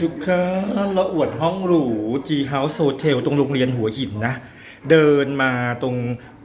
ทุกคนเราอวดห้องหรู G House Hotel ตรงโรงเรียนหัวหินนะ เดินมาตรง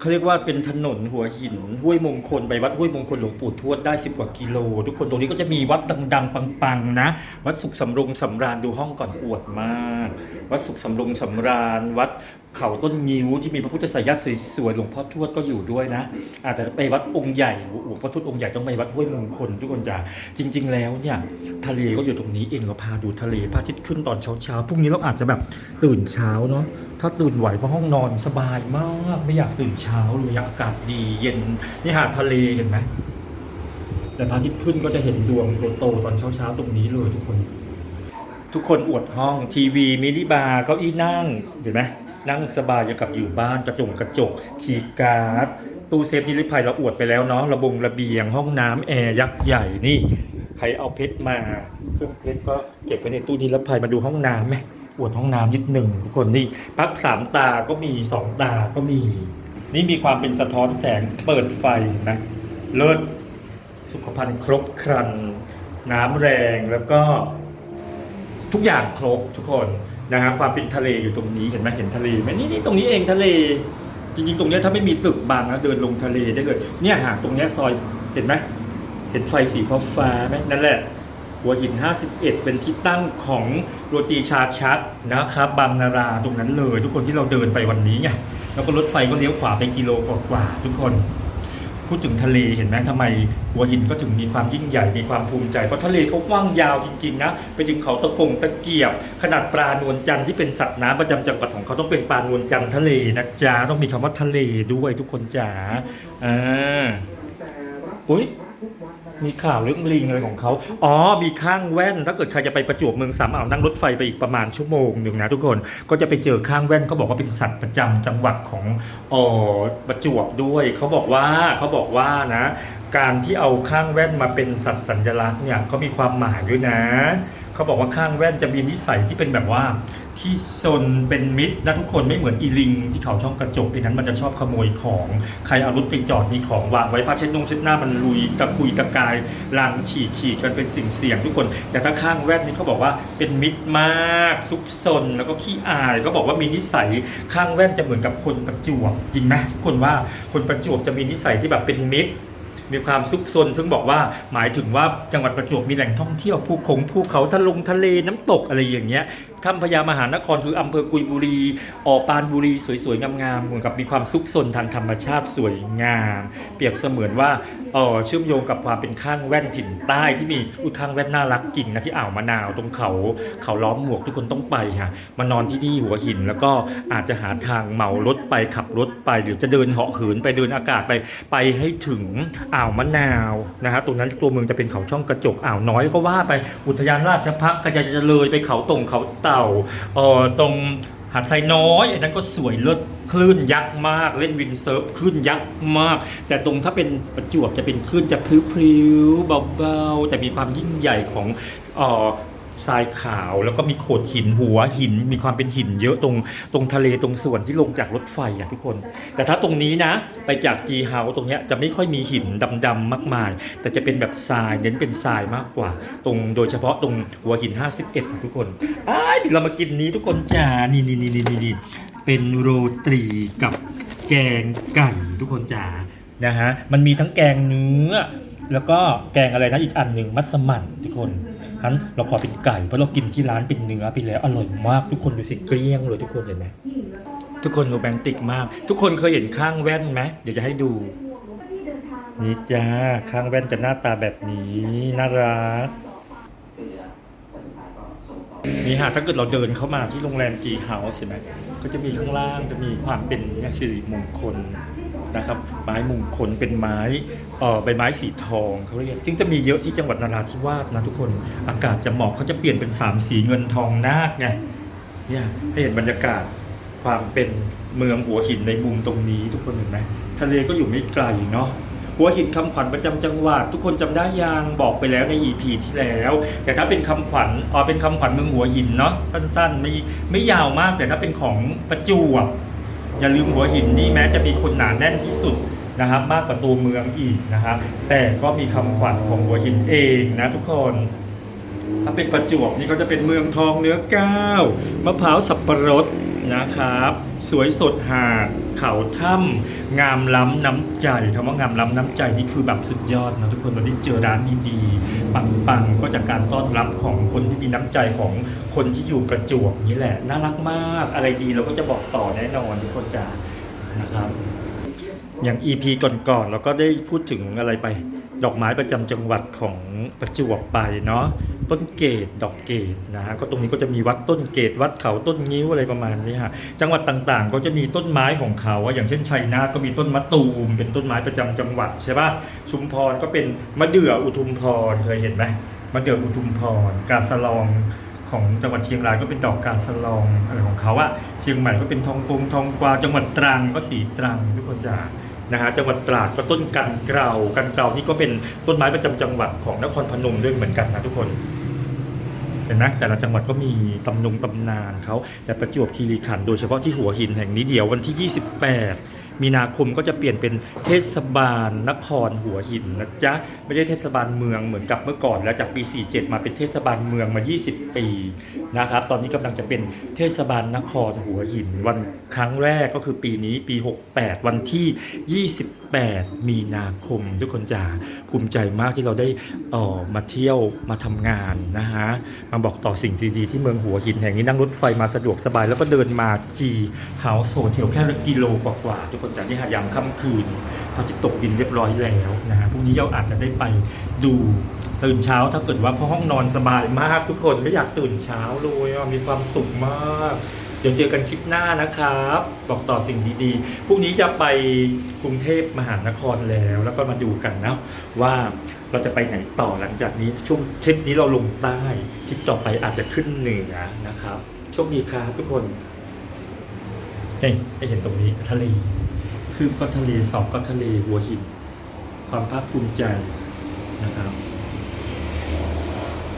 เขาเรียกว่าเป็นถนนหัวหินห้วยมงคลไปวัดห้วยมงคลหลวงปู่ทวดได้10กว่ากิโล ทุกคนตรงนี้ก็จะมีวัดดัง ๆ ปังๆนะ วัดสุขสำรงสำราญดูห้องก่อนอวดมาก วัดสุขสำรงสำราญ วัดเขาต้นงิ้วที่มีพระพุทธสายาสวยๆหลวงพ่อทวดก็อยู่ด้วยนะอาจจะไปวัดองค์ใหญ่หลวงพ่อทวดองค์ใหญ่ต้องไปวัดห้วยมงคลทุกคนจ้าจริง ๆ แล้วเนี่ยทะเลก็อยู่ตรงนี้เองเราพาดูทะเลพระอาทิตย์ขึ้นตอนเช้าๆพรุ่งนี้เราอาจจะแบบตื่นเช้าเนาะถ้าตื่นไหวเพราะห้องนอนสบายมากไม่อยากตื่นเช้าเลยอากาศดีเย็นนี่หาดทะเลเห็นไหมแต่พระอาทิตย์ขึ้นก็จะเห็นดวงโตๆตอนเช้าๆตรงนี้เลยทุกคน ทุกคนอวดห้องทีวีมินิบาร์เก้าอี้นั่งเห็นไหมนั่งสบายอย่างกับอยู่บ้านกระจกกระจกคีย์การ์ดตู้เซฟนิรภัยเราอวดไปแล้วเนาะระบงระเบียงห้องน้ำแอร์ยักษ์ใหญ่นี่ใครเอาเพชรมาเครื่องเพชรก็เก็บไว้ในตู้นิรภัยมาดูห้องน้ำไหมอวดห้องน้ำนิดหนึ่งทุกคนนี่ปลั๊กสามตาก็มีสองตาก็มี นี่มีความเป็นสะท้อนแสงเปิดไฟนะเลิศสุขภัณฑ์ครบครัน น้ำแรงแล้วก็ทุกอย่างครบทุกคนนะฮะความเป็นทะเลอยู่ตรงนี้เห็นไหมเห็นทะเลไหมนี่นี่ตรงนี้เองทะเล จริงๆ ตรงเนี้ยถ้าไม่มีตึกบังนะเดินลงทะเลได้เลย เนี่ยหาตรงเนี้ยซอยเห็นไหมเห็นไฟสีฟ้าฟ้าๆไหมนั่นแหละ หัวหิน 51 เป็นที่ตั้งของโรตีชาชักนะครับบางนาราตรงนั้นเลย ทุกคนที่เราเดินไปวันนี้ไงแล้วก็รถไฟก็เลี้ยวขวาไปกิโลกว่าทุกคน พูดถึงทะเลเห็นไหมทำไมหัวหินก็ถึงมีความยิ่งใหญ่มีความภูมิใจ เพราะทะเลเขากว้างยาวจริงๆนะไปถึงเขาตะกงตะเกียบ ขนาดปลานวลจันทร์ที่เป็นสัตว์น้ำประจำจังหวัดของเขาต้องเป็นปลานวลจันทร์ทะเลนะจ๊ะต้องมีคำว่าทะเลด้วยทุกคนจ๋าอ่าอุ้ย มีข่าวเรื่องลิงอะไรของเขา อ๋อ มีข้างแว่น ถ้าเกิดใครจะไปประจวบเมืองสามอ่าวนั่งรถไฟไปอีกประมาณชั่วโมงหนึ่งนะทุกคน ก็จะไปเจอข้างแว่นเขาบอกว่าเป็นสัตว์ประจำจังหวัดของออประจวบด้วย เขาบอกว่าเขาบอกว่านะ การที่เอาข้างแว่นมาเป็นสัตว์สัญลักษณ์เนี่ยเขามีความหมายด้วยนะ เขาบอกว่าข้างแว่นจะมีนิสัยที่เป็นแบบว่า ที่ซนเป็นมิตรนะทุกคนไม่เหมือนอีลิง ที่เขาช่องกระจกไอ้นั้นมันจะชอบขโมยของใครเอารถไปจอดมีของวางไว้ผ้าเช็ดนงเช็ดหน้ามันลุยตะคุยตะกายลางฉีกฉีกกันเป็นสิ่งเสี่ยงทุกคน แต่ถ้าข้างแว่นนี่เขาบอกว่าเป็นมิตรมากซุกซนแล้วก็ขี้อายเขาบอกว่ามีนิสัยข้างแว่นจะเหมือนกับคนประจวบจริงไหมทุกคนว่าคนประจวบจะมีนิสัยที่แบบเป็นมิตร มีความซุกซนซึ่งบอกว่าหมายถึงว่าจังหวัดประจวบมีแหล่งท่องเที่ยวภูคงภูเขาทะลงทะเลน้ำตกอะไรอย่างเงี้ยถ้ำพญามหานครคืออำเภอกุยบุรี ออปานบุรี สวยๆงามๆเหมือนกับมีความซุกซนทางธรรมชาติสวยงาม เปรียบเสมือนว่า เออเชื่อมโยงกับความเป็นข้างแว่นถิ่นใต้ที่มีอุ้ยข้างแว่นน่ารักจริงนะที่อ่าวมะนาวตรงเขาเขาล้อมหมวกทุกคนต้องไปฮะมานอนที่นี่หัวหิน แล้วก็อาจจะหาทางเหมารถไปขับรถไป หรือจะเดินเหาะเหินไปเดินอากาศไปไปให้ถึงอ่าวมะนาวนะฮะตรงนั้นตัวเมืองจะเป็นเขาช่องกระจกอ่าวน้อยก็ว่าไปอุทยานราชพักก็จะจะเลยไปเขาตรงเขาเต่าเอ่อตรงหาดไซน้อยอันนั้นก็สวยเลิศ คลื่นยักษ์มาก เล่นวินเซิร์ฟคลื่นยักษ์มาก แต่ตรงถ้าเป็นประจวบจะเป็นคลื่นจะพลิ้วๆเบาๆ แต่มีความยิ่งใหญ่ของเอ่อทรายขาวแล้วก็มีโขดหินหัวหิน มีความเป็นหินเยอะตรงตรงทะเลตรงส่วนที่ลงจากรถไฟอะทุกคน แต่ถ้าตรงนี้นะ ไปจาก G House ตรงเนี้ยจะไม่ค่อยมีหินดำๆมากมาย แต่จะเป็นแบบทรายเน้นเป็นทรายมากกว่า ตรงโดยเฉพาะตรงหัวหิน 51ทุกคนอ้ายเดี๋ยวเรามากินนี้ทุกคนจ้านี่นี่นี่นี่นี่ เป็นโรตรีกับแกงไก่ทุกคนจ้านะฮะมันมีทั้งแกงเนื้อ แล้วก็แกงอะไรนะอีกอันหนึ่งมัสมั่นทุกคนงั้นเราขอเป็นไก่เพราะเรากินที่ร้านเป็นเนื้อไปแล้วอร่อยมากทุกคนดูสิเกลี้ยงเลยทุกคนเห็นไหมทุกคนโรแมนติกมาก ทุกคนเคยเห็นข้างแว่นไหมเดี๋ยวจะให้ดูนี่จ้าข้างแว่นจะหน้าตาแบบนี้น่ารัก นี่ฮะถ้าเกิดเราเดินเข้ามาที่โรงแรม G House ใช่ไหมก็จะมีข้างล่างจะมีความเป็นเนี่ยสิริมงคลนะครับไม้มงคลเป็นไม้เอ่อใบไม้สีทองเขาเรียกซึ่งจะมีเยอะที่จังหวัดนราธิวาสนะทุกคนอากาศจะเหมาะเขาจะเปลี่ยนเป็นสามสีเงินทองนาคไงเนี่ยให้เห็นบรรยากาศความเป็นเมืองหัวหินในมุมตรงนี้ทุกคนเห็นไหมทะเลก็อยู่ไม่ไกลเนาะ หัวหินคำขวัญประจำจังหวัด ทุกคนจำได้ยังบอกไปแล้วใน EP ที่แล้ว แต่ถ้าเป็นคำขวัญอ๋อเป็นคำขวัญเมืองหัวหินเนาะสั้นๆ ไม่ไม่ยาวมาก แต่ถ้าเป็นของประจวบอย่าลืมหัวหินนี่แม้จะมีคนหนาแน่นที่สุดนะครับมากกว่าตัวเมืองอีกนะครับแต่ก็มีคำขวัญของหัวหินเองนะทุกคนถ้าเป็นประจวบนี่ก็จะเป็นเมืองทองเนื้อก้าวมะพร้าวสับปะรด นะครับ สวยสดหาดเขาถ้ำงามล้ำน้ำใจคำว่างามล้ำน้ำใจนี่คือแบบสุดยอดนะทุกคนเราได้เจอร้านดีๆปังๆก็จากการต้อนรับของคนที่มีน้ำใจของคนที่อยู่ประจวบนี่แหละ น่ารักมากอะไรดีเราก็จะบอกต่อแน่นอนทุกคนจ้านะครับ อย่าง EP ก่อนๆเราก็ได้พูดถึงอะไรไป ดอกไม้ประจำจังหวัดของประจวบไปเนาะต้นเกตดอกเกตนะฮะก็ตรงนี้ก็จะมีวัดต้นเกตวัดเขาต้นงิ้วอะไรประมาณนี้ฮะจังหวัดต่างๆ ก็จะมีต้นไม้ของเขาอย่างเช่นชัยนาทก็มีต้นมะตูม เป็นต้นไม้ประจำจังหวัดใช่ปะชุมพรก็เป็นมะเดื่ออุทุมพรเคยเห็นไหมมะเดื่ออุทุมพรกาสะลองของจังหวัดเชียงรายก็เป็นดอกกาสะลองอะไรของเขาอะเชียงใหม่ก็เป็นทองกงทองกวาวจังหวัดตรังก็สีตรังทุกคนจ้า นะฮะจังหวัดตราดก็ต้นกันเกลากันเกลานี่ก็เป็นต้นไม้ประจำจังหวัดของนครพนมด้วยเหมือนกันนะทุกคนเห็นไหมแต่ละจังหวัดก็มีตำนงตำนานเขาแต่ประจวบคีรีขันธ์โดยเฉพาะที่หัวหินแห่งนี้เดียววันที่ 28 มีนาคมก็จะเปลี่ยนเป็นเทศบาลนครหัวหินนะจ๊ะ ไม่ใช่เทศบาลเมืองเหมือนกับเมื่อก่อน แล้วจากปี 47 มาเป็นเทศบาลเมืองมา 20 ปีนะครับ ตอนนี้กำลังจะเป็นเทศบาลนครหัวหิน วันครั้งแรกก็คือปีนี้ปี 68 วันที่ 28 มีนาคม ทุกคนจ๋าภูมิใจมากที่เราได้ออมาเที่ยวมาทำงานนะฮะมาบอกต่อสิ่งดีๆที่เมืองหัวหินแห่งนี้นั่งรถไฟมาสะดวกสบายแล้วก็เดินมาจีเฮาส์โฮเทลแค่กิโลกว่าๆทุกคนจาที่หายามค่ำคืนพระอาทิตย์ตกดินเรียบร้อยแล้วนะฮะพรุ่งนี้เราอาจจะได้ไปดูตื่นเช้าถ้าเกิดว่าพราะห้องนอนสบายมาก ทุกคนไม่อยากตื่นเช้าเลยมีความสุขมาก เดี๋ยวเจอกันคลิปหน้านะครับ บอกต่อสิ่งดีๆพรุ่งนี้จะไปกรุงเทพมหานครแล้ว แล้วก็มาดูกันนะว่าเราจะไปไหนต่อหลังจากนี้ช่วงทริปนี้เราลงใต้ทริปต่อไปอาจจะขึ้นเหนือนะครับโชคดีครับทุกคนนี่ให้เห็นตรงนี้ทะเล คือก็ทะเลสองก็ทะเลหัวหิน ความภาคภูมิใจนะครับ